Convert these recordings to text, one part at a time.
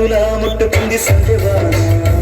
ముద్దులా ముట్టుకుంది సంధ్యవాన.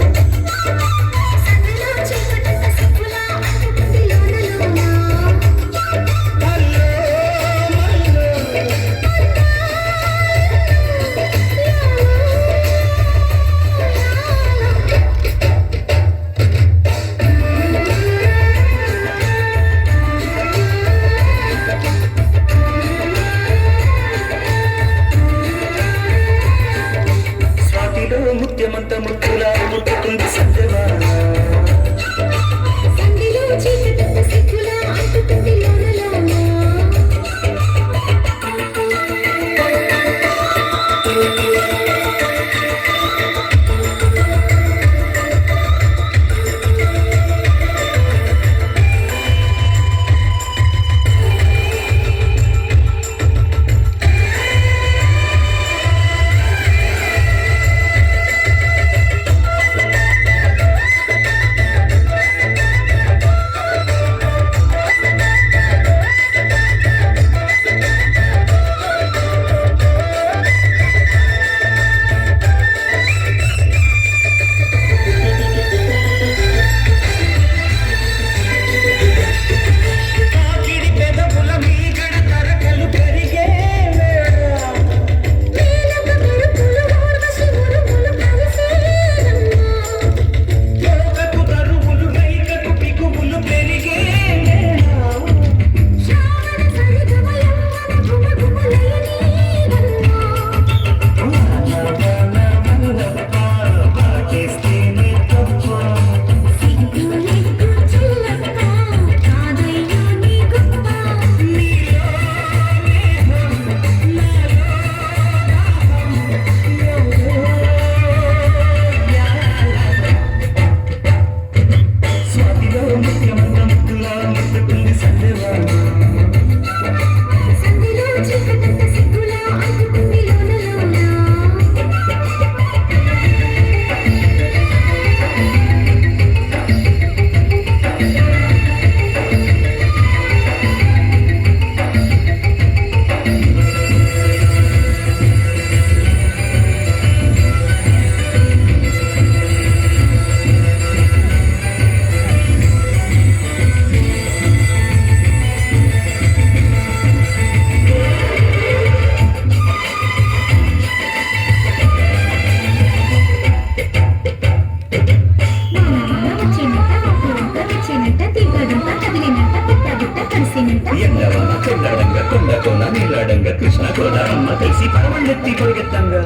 కొండ కొండ కోన నీలాడంగా కృష్ణ అమ్మ కలిసి పరమళ్ళెత్తి పరిగెత్తంగా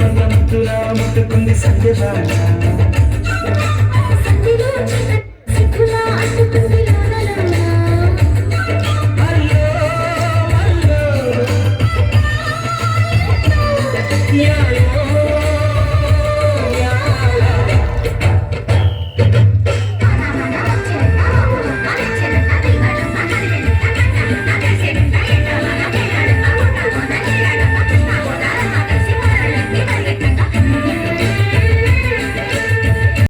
ముఖ్యమంత్ర ముద్దులా ముట్టుకుంది సంధ్యవాన